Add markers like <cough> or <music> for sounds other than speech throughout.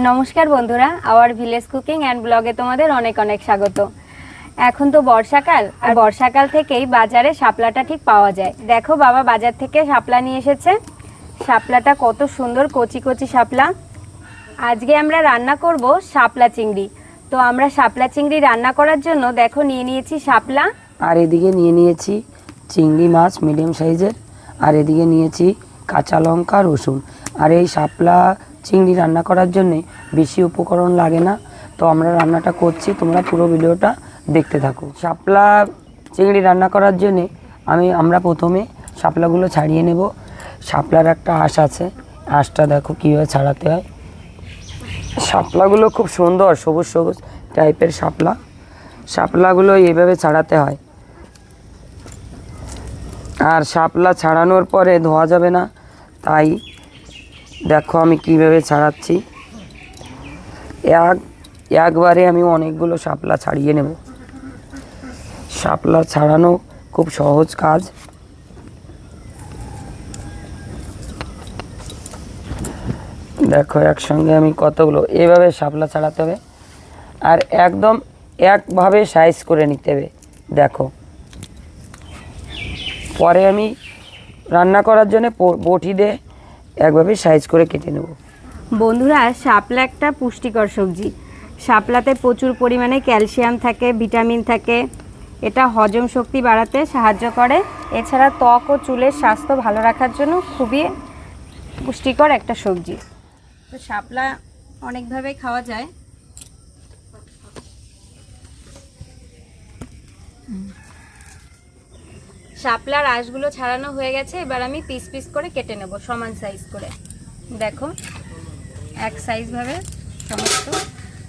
নমস্কার বন্ধুরা hour village cooking and ব্লগে তোমাদের অনেক অনেক স্বাগত। এখন তো বর্ষাকাল আর বর্ষাকাল থেকেই বাজারে শাপলাটা ঠিক পাওয়া যায়। দেখো বাবা বাজার থেকে শাপলা নিয়ে এসেছে। শাপলাটা কত সুন্দর কচি কচি শাপলা। আজকে আমরা রান্না করব শাপলা চিংড়ি। তো আমরা শাপলা চিংড়ি রান্না করার জন্য দেখো নিয়ে নিয়েছি শাপলা। আর এদিকে নিয়ে নিয়েছি চিংড়ি মাছ মিডিয়াম সাইজের। আর এদিকে নিয়েছি কাঁচা লঙ্কা রসুন। আর এই শাপলা চিংড়ি রান্না করার জন্যে বেশি উপকরণ লাগে না। তো আমরা রান্নাটা করছি, তোমরা পুরো ভিডিওটা দেখতে থাকো। শাপলা চিংড়ি রান্না করার জন্যে আমি, আমরা প্রথমে শাপলাগুলো ছাড়িয়ে নেব। শাপলার একটা আঁশ আছে, আঁশটা দেখো কীভাবে ছাড়াতে হয়। শাপলাগুলো খুব সুন্দর, সবুজ সবুজ টাইপের শাপলা। শাপলাগুলো এইভাবে ছাড়াতে হয়। আর শাপলা ছাড়ানোর পরে ধোয়া যাবে না, তাই দেখো আমি কীভাবে ছাড়াচ্ছি। এক, একবারে আমি অনেকগুলো শাপলা ছাড়িয়ে নেব। শাপলা ছাড়ানো খুব সহজ কাজ। দেখো একসঙ্গে আমি কতগুলো, এভাবে শাপলা ছাড়াতে হবে। আর একদম একভাবে সাইজ করে নিতে হবে, দেখো। পরে আমি রান্না করার জন্য বটি দিয়ে একভাবে সাইজ করে কেটে নেব। বন্ধুরা, শাপলা একটা পুষ্টিকর সবজি। শাপলাতে প্রচুর পরিমাণে ক্যালসিয়াম থাকে, ভিটামিন থাকে। এটা হজম শক্তি বাড়াতে সাহায্য করে। এছাড়া ত্বক ও চুলের স্বাস্থ্য ভালো রাখার জন্য খুবই পুষ্টিকর একটা সবজি। তো শাপলা অনেকভাবে খাওয়া যায়। শাপলার আঁশগুলো ছাড়ানো হয়ে গেছে, এবার আমি পিস পিস করে কেটে নেব, সমান সাইজ করে। দেখো, এক সাইজভাবে সমস্ত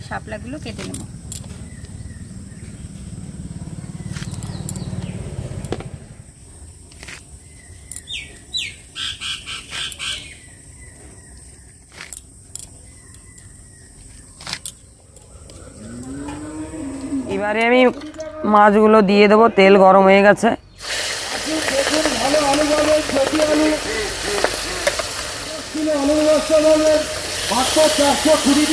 শাপলাগুলো কেটে নেব। এবারে আমি মাছগুলো দিয়ে দেবো, তেল গরম হয়ে গেছে। চারশো কুড়ি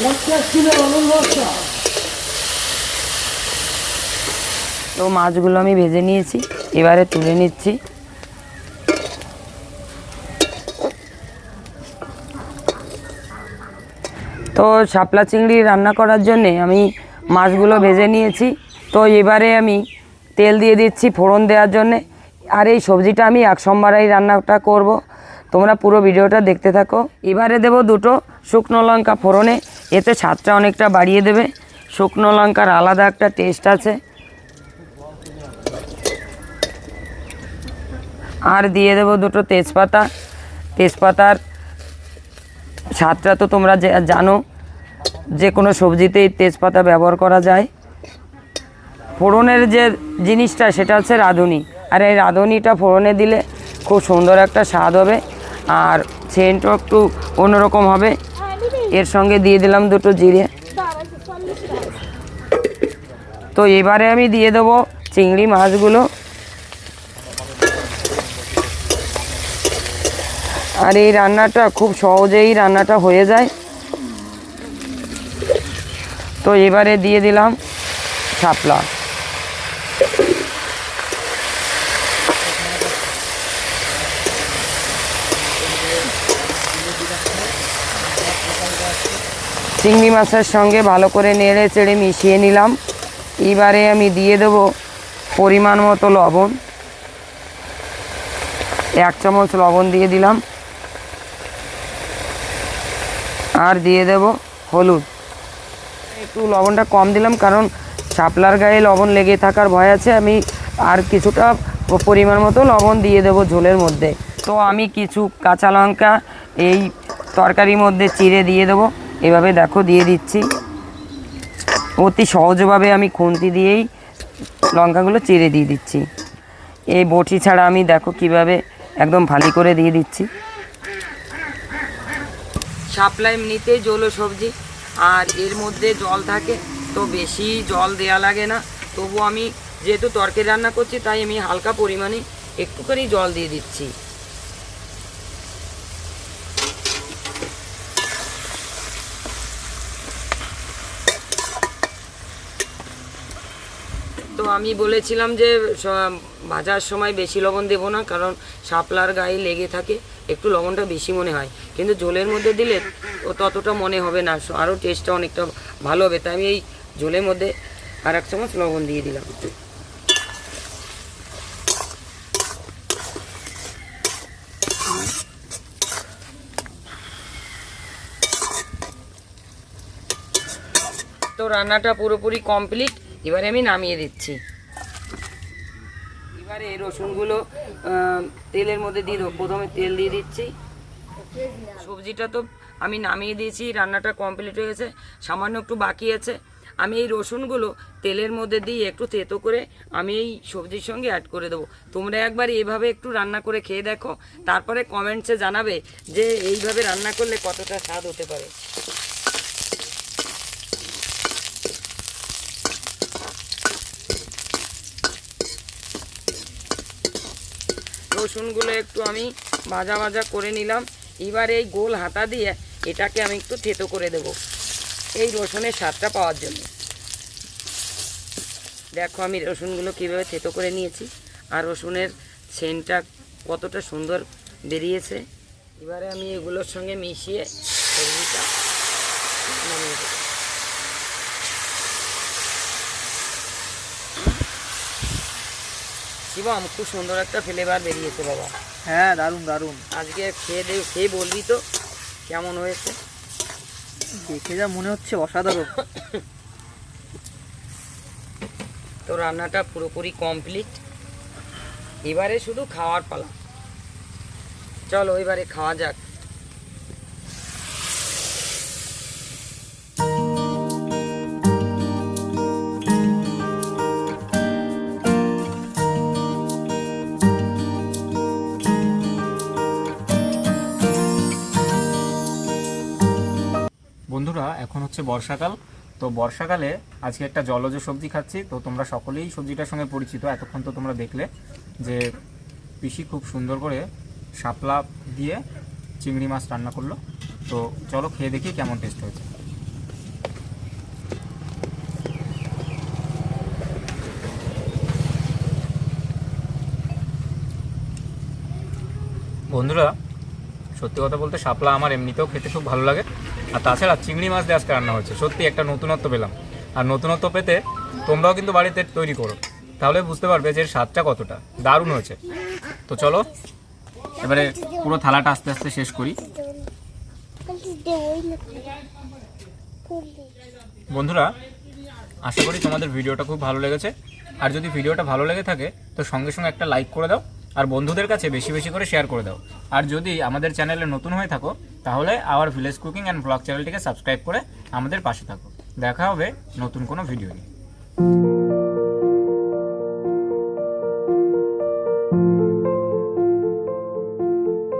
পঞ্চাশ কিলো আলুর বস্তা তো মাছগুলো আমি ভেজে নিয়েছি, এবারে তুলে নিচ্ছি। তো শাপলা চিংড়ি রান্না করার জন্যে আমি মাছগুলো ভেজে নিয়েছি। তো এবারে আমি তেল দিয়ে দিচ্ছি ফোড়ন দেওয়ার জন্যে। আর এই সবজিটা আমি এক সোমবারেই রান্নাটা করব। তোমরা পুরো ভিডিওটা দেখতে থাকো। এবারে দেব দুটো শুকনো লঙ্কা ফোড়নে। এতে স্বাদটা অনেকটা বাড়িয়ে দেবে। শুকনো লঙ্কার আলাদা একটা টেস্ট আছে। আর দিয়ে দেবো দুটো তেজপাতা। তেজপাতার স্বাদটা তো তোমরা জানো। যে কোনো সবজিতেই তেজপাতা ব্যবহার করা যায়। ফোড়নের যে জিনিসটা, সেটা হচ্ছে রাঁধুনি। আর এই রাঁধুনিটা ফোড়নে দিলে খুব সুন্দর একটা স্বাদ হবে। আর সেন্টও একটু অন্যরকম হবে। এর সঙ্গে দিয়ে দিলাম দুটো জিরে। তো এবারে আমি দিয়ে দেবো চিংড়ি মাছগুলো। আর এই রান্নাটা খুব সহজেই রান্নাটা হয়ে যায়। তো এবারে দিয়ে দিলাম শাপলা। চিংড়ি মাছের সঙ্গে ভালো করে নেড়ে চেড়ে মিশিয়ে নিলাম। এবারে আমি দিয়ে দেব পরিমাণ মতো লবণ। এক চামচ লবণ দিয়ে দিলাম। আর দিয়ে দেব হলুদ। একটু লবণটা কম দিলাম কারণ শাপলার গায়ে লবণ লেগে থাকার ভয় আছে। আমি আর কিছুটা পরিমাণ মতো লবণ দিয়ে দেব ঝোলের মধ্যে। তো আমি কিছু কাঁচা লঙ্কা এই তরকারির মধ্যে চিড়ে দিয়ে দেবো। এভাবে দেখো, দিয়ে দিচ্ছি। অতি সহজভাবে আমি খুন্তি দিয়েই লঙ্কাগুলো চিড়ে দিয়ে দিচ্ছি। এই বটি ছাড়া আমি দেখো কীভাবে একদম ভালি করে দিয়ে দিচ্ছি। শাপলা এমনিতেই জলো সবজি, আর এর মধ্যে জল থাকে, তো বেশি জল দেয়া লাগে না। তবু আমি যেহেতু তরকারি রান্না করছি, তাই আমি হালকা পরিমাণে একটুখানি জল দিয়ে দিচ্ছি। আমি বলেছিলাম যে ভাজার সময় বেশি লবণ দেবো না, কারণ শাপলার গায়ে লেগে থাকে, একটু লবণটা বেশি মনে হয়। কিন্তু ঝোলের মধ্যে দিলে ও ততটা মনে হবে না আরও টেস্টটা অনেকটা ভালো হবে। তাই আমি এই ঝোলের মধ্যে আর এক চামচ লবণ দিয়ে দিলাম। তো রান্নাটা পুরোপুরি কমপ্লিট এবারে আমি নামিয়ে দিচ্ছি। এবারে এই রসুনগুলো তেলের মধ্যে দিয়ে দেবো। প্রথমে তেল দিয়ে দিচ্ছি। সবজিটা তো আমি নামিয়ে দিয়েছি, রান্নাটা কমপ্লিট হয়ে গেছে, সামান্য একটু বাকি আছে। আমি এই রসুনগুলো তেলের মধ্যে দিয়ে একটু তেতো করে আমি এই সবজির সঙ্গে অ্যাড করে দেবো। তোমরা একবার এইভাবে একটু রান্না করে খেয়ে দেখো। তারপরে কমেন্টসে জানাবে যে এইভাবে রান্না করলে কতটা স্বাদ হতে পারে। রসুনগুলো একটু আমি ভাজা ভাজা করে নিলাম। এবার এই গোল হাতা দিয়ে এটাকে আমি একটু থেতো করে দেব এই রসুনের স্বাদটা পাওয়ার জন্য। দেখো আমি রসুনগুলো কীভাবে থেতো করে নিয়েছি। আর রসুনের সেন্টটা কতটা সুন্দর বেরিয়েছে। এবারে আমি এগুলোর সঙ্গে মিশিয়ে সবজিটা নামিয়ে দেবো। শিবম খুব সুন্দর একটা ফ্লেভার বেরিয়েছে বাবা। হ্যাঁ দারুণ দারুণ। আজকে খেয়ে দে খেয়ে বলবি তো কেমন হয়েছে? দেখে যা মনে হচ্ছে অসাধারণ। <laughs> তো রান্নাটা পুরোপুরি কমপ্লিট এবারে শুধু খাওয়ার পালা। চলো এবারে খাওয়া যাক। হচ্ছে বর্ষাকাল। তো বর্ষাকালে আজকে একটা জলজ সবজি খাচ্ছি। তো তোমরা সকলেই সবজিটার সঙ্গে পরিচিত। এতক্ষণ তো তোমরা দেখলে যে পিসি খুব সুন্দর করে শাপলা দিয়ে চিংড়ি মাছ রান্না করল। তো চলো খেয়ে দেখি কেমন টেস্ট হয়েছে। বন্ধুরা সত্যি কথা বলতে শাপলা আমার এমনিতেও খেতে খুব ভালো লাগে। আর তাছাড়া চিংড়ি মাছ দিয়ে আজকে রান্না হচ্ছে সত্যি একটা নতুনত্ব পেলাম। আর নতুনত্ব পেতে তোমরাও কিন্তু বাড়িতে তৈরি করো। তাহলে বুঝতে পারবে যে এর স্বাদটা কতটা। দারুণ হয়েছে। তো চলো, এবারে পুরো থালাটা আস্তে আস্তে শেষ করি। বন্ধুরা, আশা করি তোমাদের ভিডিওটা খুব ভালো লেগেছে। আর যদি ভিডিওটা ভালো লেগে থাকে, তো সঙ্গে সঙ্গে একটা লাইক করে দাও। আর বন্ধুদের কাছে বেশি বেশি করে শেয়ার করে দাও। আর যদি আমাদের চ্যানেলে নতুন হয়ে থাকো, তাহলে our village cooking and vlog চ্যানেলটিকে সাবস্ক্রাইব করে আমাদের পাশে থাকো। দেখা হবে নতুন কোনো ভিডিও নিয়ে।